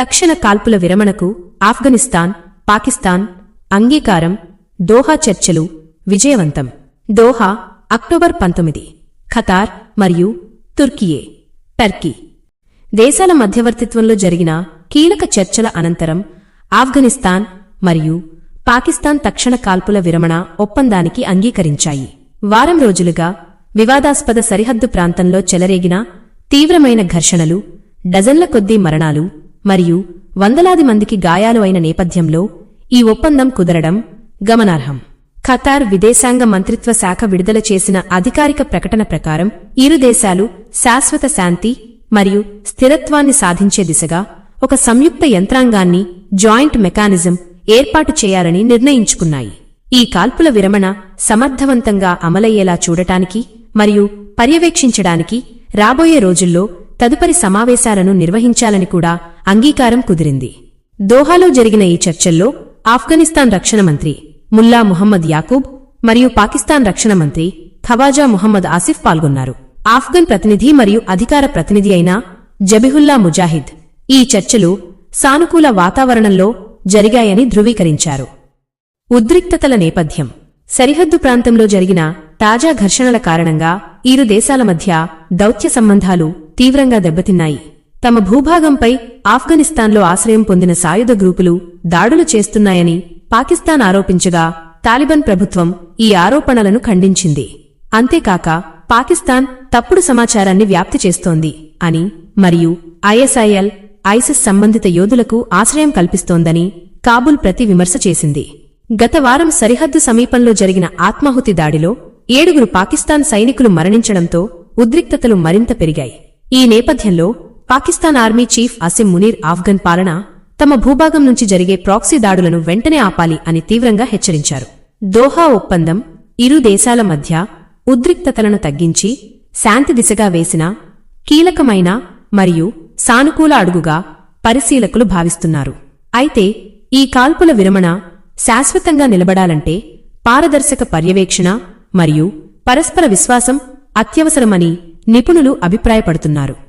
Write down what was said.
తక్షణ కాల్పుల విరమణకు ఆఫ్ఘనిస్తాన్ పాకిస్తాన్ అంగీకారం దోహా చర్చలు విజయవంతం. దోహా అక్టోబర్ పంతొమ్మిది. ఖతార్ మరియు తుర్కియే. టర్కీ. దేశాల మధ్యవర్తిత్వంలో జరిగిన కీలక చర్చల అనంతరం ఆఫ్ఘనిస్తాన్ మరియు పాకిస్తాన్ తక్షణ కాల్పుల విరమణ ఒప్పందానికి అంగీకరించాయి. వారం రోజులుగా వివాదాస్పద సరిహద్దు ప్రాంతంలో చెలరేగిన తీవ్రమైన ఘర్షణలు డజన్ల కొద్దీ మరణాలు మరియు వందలాది మందికి గాయాలు అయిన నేపథ్యంలో ఈ ఒప్పందం కుదరడం గమనార్హం. ఖతార్ విదేశాంగ మంత్రిత్వ శాఖ విడుదల చేసిన అధికారిక ప్రకటన ప్రకారం ఇరు దేశాలు శాశ్వత శాంతి మరియు స్థిరత్వాన్ని సాధించే దిశగా ఒక సంయుక్త యంత్రాంగాన్ని జాయింట్ మెకానిజం ఏర్పాటు చేయాలని నిర్ణయించుకున్నాయి. ఈ కాల్పుల విరమణ సమర్థవంతంగా అమలయ్యేలా చూడటానికి మరియు పర్యవేక్షించడానికి రాబోయే రోజుల్లో తదుపరి సమావేశాలను నిర్వహించాలని కూడా అంగీకారం కుదిరింది. దోహాలో జరిగిన ఈ చర్చల్లో ఆఫ్ఘనిస్తాన్ రక్షణ మంత్రి ముల్లా ముహమ్మద్ యాకూబ్ మరియు పాకిస్తాన్ రక్షణ మంత్రి ఖవాజా ముహమ్మద్ ఆసిఫ్ పాల్గొన్నారు. ఆఫ్ఘన్ ప్రతినిధి మరియు అధికార ప్రతినిధి అయిన జబిహుల్లా ముజాహిద్ ఈ చర్చలు సానుకూల వాతావరణంలో జరిగాయని ధృవీకరించారు. ఉద్రిక్తతల నేపథ్యం. సరిహద్దు ప్రాంతంలో జరిగిన తాజా ఘర్షణల కారణంగా ఇరు దేశాల మధ్య దౌత్య సంబంధాలు తీవ్రంగా దెబ్బతిన్నాయి. తమ భూభాగంపై ఆఫ్ఘనిస్తాన్లో ఆశ్రయం పొందిన సాయుధ గ్రూపులు దాడులు చేస్తున్నాయని పాకిస్తాన్ ఆరోపించగా తాలిబాన్ ప్రభుత్వం ఈ ఆరోపణలను ఖండించింది. అంతేకాక పాకిస్తాన్ తప్పుడు సమాచారాన్ని వ్యాప్తి చేస్తోంది అని మరియు ఐఎస్ఐఎల్ ఐసిస్ సంబంధిత యోధులకు ఆశ్రయం కల్పిస్తోందని కాబుల్ ప్రతి విమర్శ చేసింది. గత వారం సరిహద్దు సమీపంలో జరిగిన ఆత్మాహుతి దాడిలో ఏడుగురు పాకిస్తాన్ సైనికులు మరణించడంతో ఉద్రిక్తతలు మరింత పెరిగాయి. ఈ నేపథ్యంలో పాకిస్తాన్ ఆర్మీ చీఫ్ అసిం మునీర్ ఆఫ్ఘన్ పాలన తమ భూభాగం నుంచి జరిగే ప్రాక్సీ దాడులను వెంటనే ఆపాలి అని తీవ్రంగా హెచ్చరించారు. దోహా ఒప్పందం ఇరు దేశాల మధ్య ఉద్రిక్తతలను తగ్గించి శాంతి దిశగా వేసిన కీలకమైన మరియు సానుకూల అడుగుగా పరిశీలకులు భావిస్తున్నారు. అయితే ఈ కాల్పుల విరమణ శాశ్వతంగా నిలబడాలంటే పారదర్శక పర్యవేక్షణ మరియు పరస్పర విశ్వాసం అత్యవసరమని నిపుణులు అభిప్రాయపడుతున్నారు.